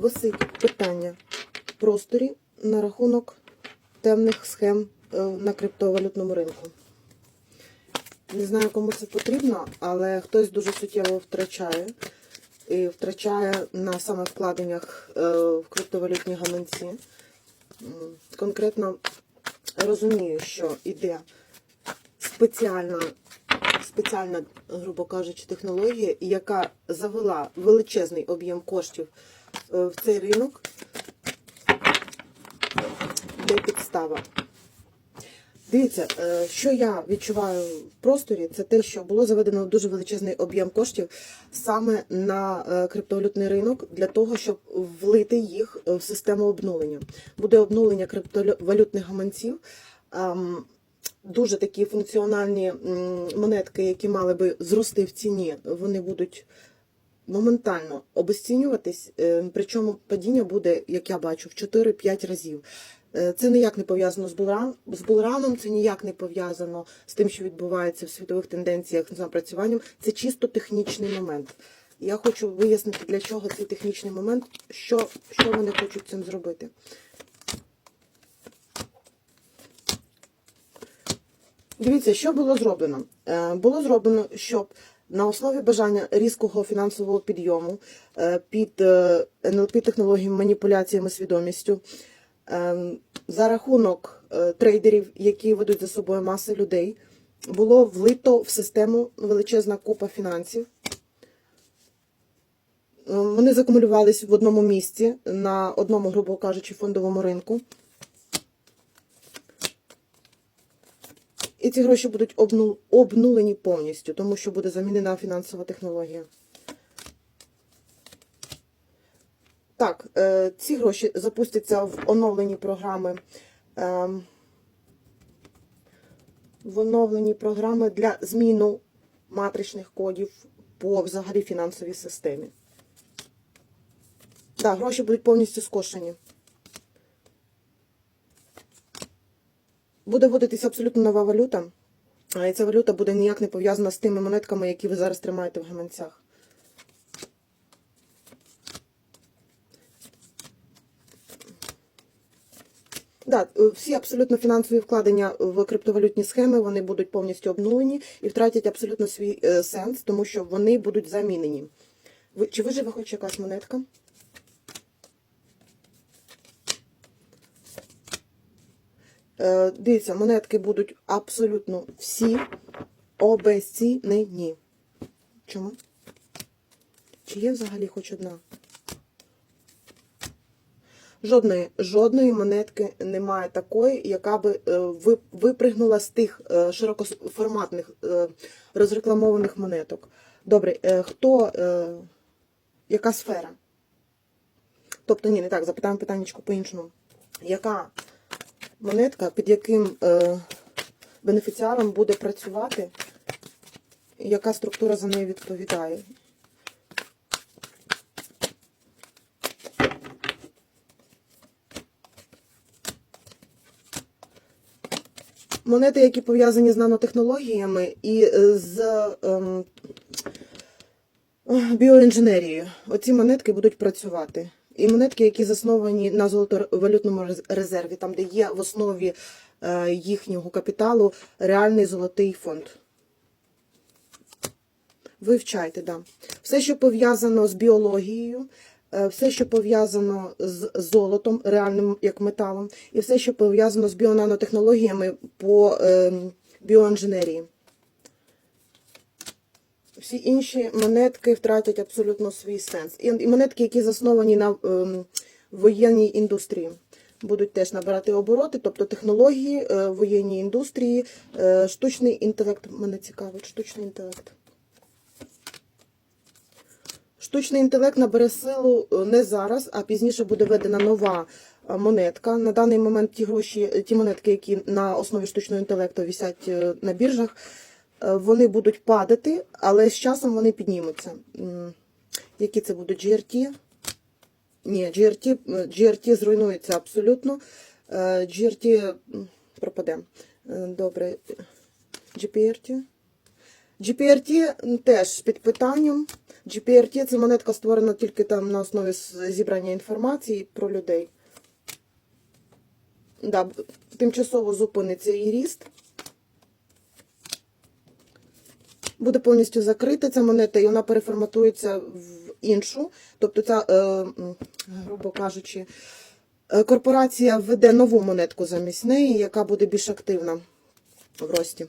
висить питання в просторі на рахунок темних схем е, на криптовалютному ринку. Не знаю, кому це потрібно, але хтось дуже суттєво втрачає. І втрачає на саме вкладеннях е, в криптовалютні гаманці. Конкретно розумію, що йде спеціальна, спеціальна, грубо кажучи, технологія, яка завела величезний об'єм коштів в цей ринок, де підстава. Дивіться, е, що я відчуваю в просторі, це те, що було заведено дуже величезний об'єм коштів саме на е, криптовалютний ринок для того, щоб влити їх е, в систему обнулення. Буде обнулення криптовалютних гаманців. Ем, Дуже такі функціональні монетки, які мали би зрости в ціні, вони будуть моментально обесцінюватись, е, причому падіння буде, як я бачу, в 4-5 разів. Е, Це ніяк не пов'язано з булран з булраном, це ніяк не пов'язано з тим, що відбувається в світових тенденціях з напрацюванням. Це чисто технічний момент. Я хочу вияснити, для чого цей технічний момент, що, що вони хочуть цим зробити. Дивіться, що було зроблено. Е, Було зроблено, щоб на основі бажання різкого фінансового підйому е, під е, НЛП технологіями маніпуляціями свідомістю е, за рахунок е, трейдерів, які ведуть за собою маси людей, було влито в систему величезна купа фінансів. Вони закумулювались в одному місці на одному, грубо кажучи, фондовому ринку. І ці гроші будуть обну- обнулені повністю, тому що буде замінена фінансова технологія. Так, е, ці гроші запустяться в оновлені програми. ем, в оновлені програми для зміну матричних кодів по взагалі фінансовій системі. Так, гроші будуть повністю скошені. Буде вводитися абсолютно нова валюта, і ця валюта буде ніяк не пов'язана з тими монетками, які ви зараз тримаєте в гаманцях. Да, е, всі абсолютно фінансові вкладення в криптовалютні схеми вони будуть повністю обнулені і втратять абсолютно свій е, сенс, тому що вони будуть замінені. Чи виживе хоч якась монетка? Дивіться, монетки будуть абсолютно всі обезцінені. Чому? Чи є взагалі хоч одна? Жодної, жодної монетки немає такої, яка би е, випригнула з тих е, широкоформатних е, розрекламованих монеток. Добре, е, хто, е, яка сфера? Тобто, ні, не так, запитаємо питаннячко по-іншому. Яка монетка, під яким е, бенефіціаром буде працювати, яка структура за нею відповідає? Монети, які пов'язані з нанотехнологіями і е, з ем, біоінженерією. Оці монетки будуть працювати. І монетки, які засновані на золотовалютному резерві, там, де є в основі е, їхнього капіталу реальний золотий фонд. Вивчайте, да. Все, що пов'язано з біологією, е, все, що пов'язано з золотом, реальним як металом, і все, що пов'язано з біонанотехнологіями по ем, біоінженерії. Всі інші монетки втратять абсолютно свій сенс. І, монетки, які засновані на ем, воєнній індустрії, будуть теж набирати обороти, тобто технології, е, воєнні індустрії, е, штучний інтелект. Мене цікавить, штучний інтелект. Штучний інтелект набере силу е, не зараз, а пізніше буде введена нова монетка. На даний момент ті гроші, ті монетки, які на основі штучного інтелекту висять е, на біржах, вони будуть падати, але з часом вони піднімуться. Які це будуть GRT? Ні, GRT, е, GRT зруйнується абсолютно. Е, GRT пропаде. Е, Добре. GPRT. GPRT теж під питанням. GPRT це монетка створена тільки там на основі зібрання інформації про людей. Да, тимчасово зупиниться її ріст. Буде повністю закрита ця монета, і вона переформатується в іншу. Тобто, ця, е, грубо кажучи, е, корпорація введе нову монетку замість неї, яка буде більш активна в рості.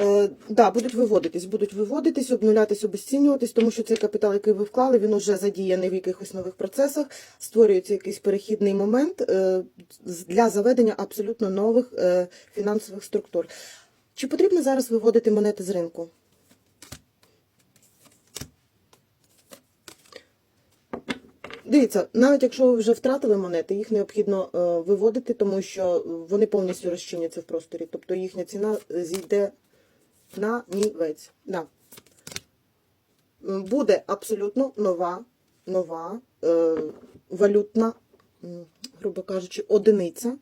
Е, да, будуть виводитись, будуть виводитись, обнулятись, обесцінюватись, тому що цей капітал, який ви вклали, він вже задіяний в якихось нових процесах, створюється якийсь перехідний момент е, для заведення абсолютно нових е, фінансових структур. Чи потрібно зараз виводити монети з ринку? Дивіться, навіть якщо ви вже втратили монети, їх необхідно е, виводити, тому що вони повністю розчиняться в просторі. Тобто їхня ціна зійде на нівець. Да. Буде абсолютно нова, нова е, валютна, грубо кажучи, одиниця,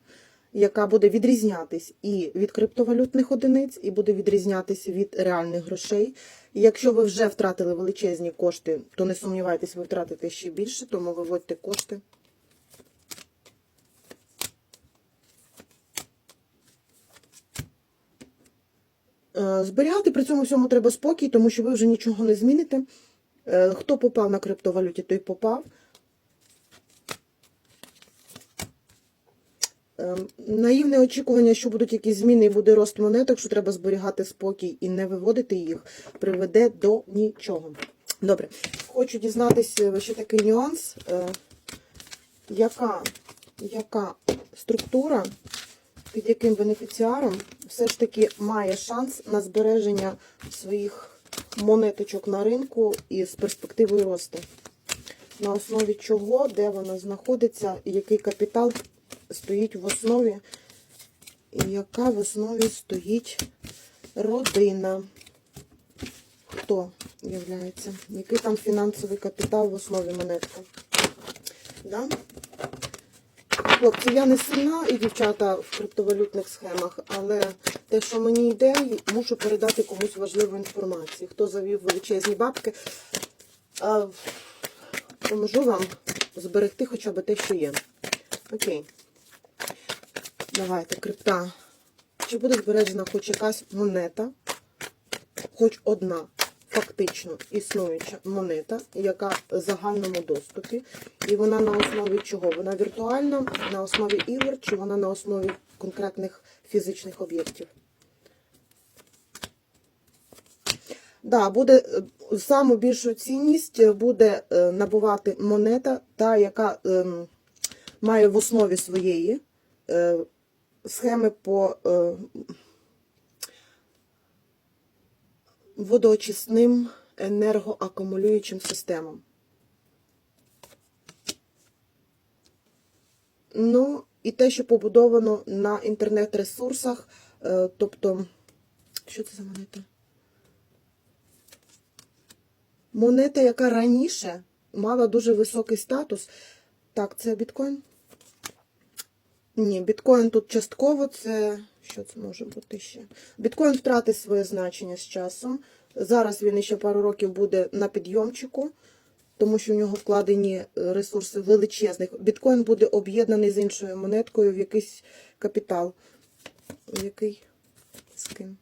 яка буде відрізнятись і від криптовалютних одиниць, і буде відрізнятись від реальних грошей. Якщо ви вже втратили величезні кошти, то не сумнівайтесь, ви втратите ще більше, тому виводьте кошти. Зберігати при цьому всьому треба спокій, тому що ви вже нічого не зміните. Е, Хто попав на криптовалюті, той попав. Е, Наївне очікування, що будуть якісь зміни і буде рост монеток, що треба зберігати спокій і не виводити їх, приведе до нічого. Добре, хочу дізнатися ще такий нюанс. Е, Яка, яка структура, під яким бенефіціаром все ж таки має шанс на збереження своїх монеточок на ринку і з перспективою росту? На основі чого, де вона знаходиться, і який капітал стоїть в основі, і яка в основі стоїть родина. Хто являється? Який там фінансовий капітал в основі монетки? Да? Хлопці, я не сильна і дівчата в криптовалютних схемах, але те, що мені йде, мушу передати комусь важливу інформацію. Хто завів величезні бабки, а, поможу вам зберегти хоча б те, що є. Окей. Давайте, крипта. Чи буде збережена хоч якась монета, хоч одна фактично існуюча монета, яка в загальному доступі, і вона на основі чого? Вона віртуальна, на основі ігор, чи вона на основі конкретних фізичних об'єктів? Да, буде е, саму більшу цінність буде е, набувати монета, та яка ем, має в основі своєї е, схеми по е, водоочисним енергоакумулюючим системам. Ну, і те, що побудовано на інтернет-ресурсах, е, тобто, що це за монета? Монета, яка раніше мала дуже високий статус. Так, це біткоін? Ні, біткоін тут частково це. Що це може бути ще? Біткоін втратить своє значення з часом. Зараз він ще пару років буде на підйомчику, тому що в нього вкладені е, ресурси величезних. Біткоін буде об'єднаний з іншою монеткою в якийсь капітал. Який? З ким?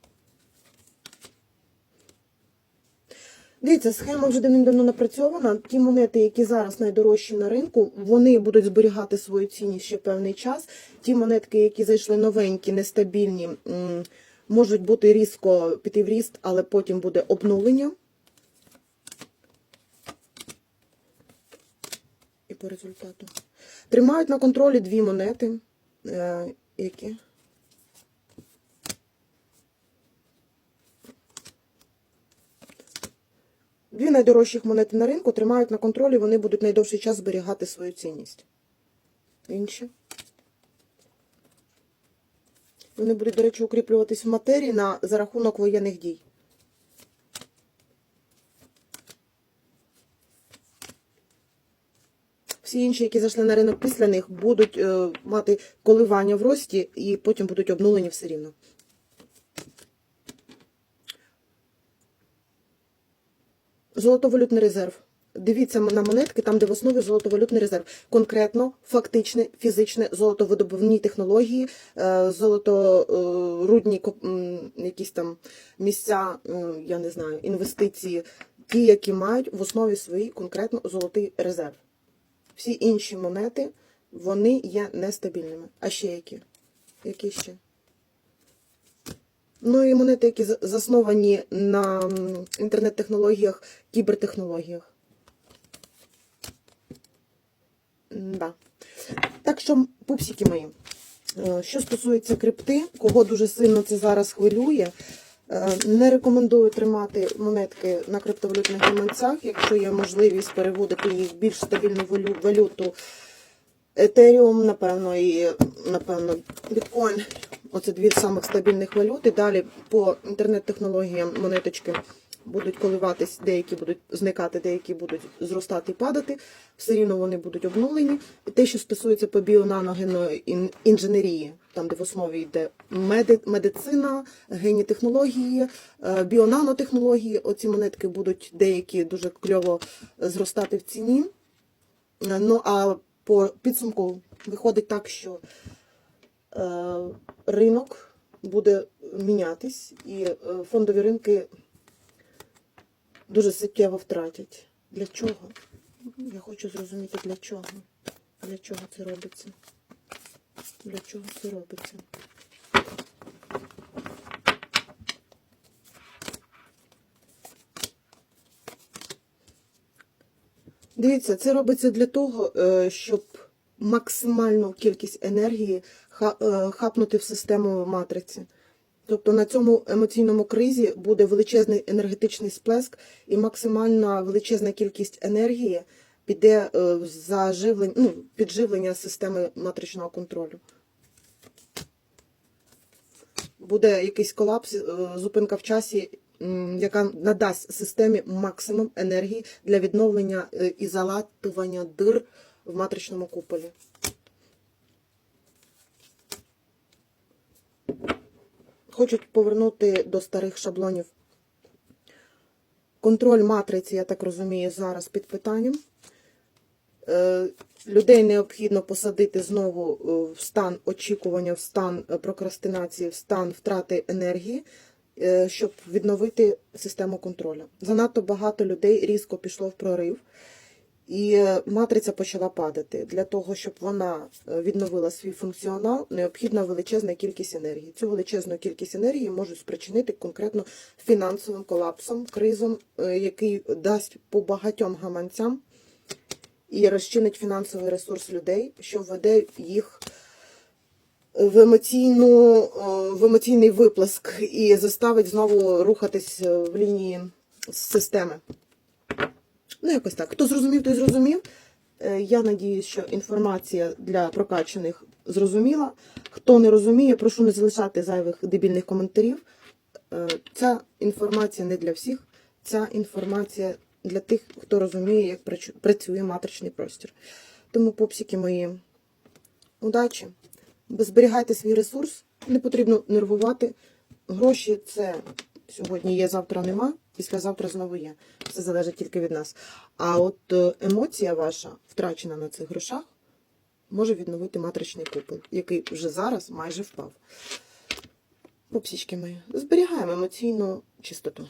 Дивіться, схема вже давним-давно напрацьована. Ті монети, які зараз найдорожчі на ринку, вони будуть зберігати свою цінність ще певний час. Ті монетки, які зайшли новенькі, нестабільні, можуть бути різко піти в ріст, але потім буде обнулення. І по результату. Тримають на контролі дві монети. Е, які? Дві найдорожчих монети на ринку тримають на контролі, вони будуть найдовший час зберігати свою цінність. Інші. Вони будуть, до речі, укріплюватись в матерії на, за рахунок воєнних дій. Всі інші, які зайшли на ринок після них, будуть е, мати коливання в рості і потім будуть обнулені все рівно. Золотовалютний резерв. Дивіться на монетки, там, де в основі золотовалютний резерв. Конкретно, фактичне, фізичне, золотовидобувні технології, е, золоторудні якісь там місця, е, я не знаю, інвестиції, ті, які мають в основі своїй конкретно золотий резерв. Всі інші монети, вони є нестабільними. А ще які? Які ще? Ну і монети, які засновані на інтернет-технологіях, кібертехнологіях. Да. Так що, пупсики мої, е, що стосується крипти, кого дуже сильно це зараз хвилює, е, не рекомендую тримати монетки на криптовалютних гаманцях, якщо є можливість переводити їх в більш стабільну валюту. Етеріум, напевно, і напевно біткоін. Оце дві самих стабільних валюти. Далі по інтернет-технологіям монеточки будуть коливатись, деякі будуть зникати, деякі будуть зростати і падати. Все рівно вони будуть обнулені. І те, що стосується по біонаногенної інженерії, там де в основі йде меди, медицина, генні технології, е, біонанотехнології, оці монетки будуть деякі дуже кльово зростати в ціні. Е, Ну а по підсумку виходить так, що е, ринок буде мінятись, і фондові ринки дуже суттєво втратять. Для чого? Я хочу зрозуміти, для чого. Для чого це робиться? Для чого це робиться? Дивіться, це робиться для того, е, щоб максимальну кількість енергії е, хапнути в систему матриці. Тобто на цьому емоційному кризі буде величезний енергетичний сплеск і максимальна величезна кількість енергії піде е, в заживлення, ну, підживлення системи матричного контролю. Буде якийсь колапс, е, зупинка в часі, яка надасть системі максимум енергії для відновлення е, і залатування дир в матричному куполі. Хочуть повернути до старих шаблонів. Контроль матриці, я так розумію, зараз під питанням. Е, Людей необхідно посадити знову е, в стан очікування, в стан е, прокрастинації, в стан втрати енергії, щоб відновити систему контролю. Занадто багато людей різко пішло в прорив, і е, матриця почала падати. Для того, щоб вона е, відновила свій функціонал, необхідна величезна кількість енергії. Цю величезну кількість енергії можуть спричинити конкретно фінансовим колапсом, кризом, е, який дасть по багатьом гаманцям і розчинить фінансовий ресурс людей, що введе їх в, емоційну, в емоційний виплеск і заставить знову рухатись в лінії системи. Ну, якось так. Хто зрозумів, той зрозумів. Е, Я надіюсь, що інформація для прокачаних зрозуміла. Хто не розуміє, прошу не залишати зайвих дебільних коментарів. Е, Ця інформація не для всіх. Ця інформація для тих, хто розуміє, як працює матричний простір. Тому, попсики мої, удачі! Зберігайте свій ресурс, не потрібно нервувати. Гроші це сьогодні є, завтра нема, післязавтра знову є. Все залежить тільки від нас. А от е, емоція ваша, втрачена на цих грошах, може відновити матричний купол, який вже зараз майже впав. Пупсічки мої, зберігаємо емоційну чистоту.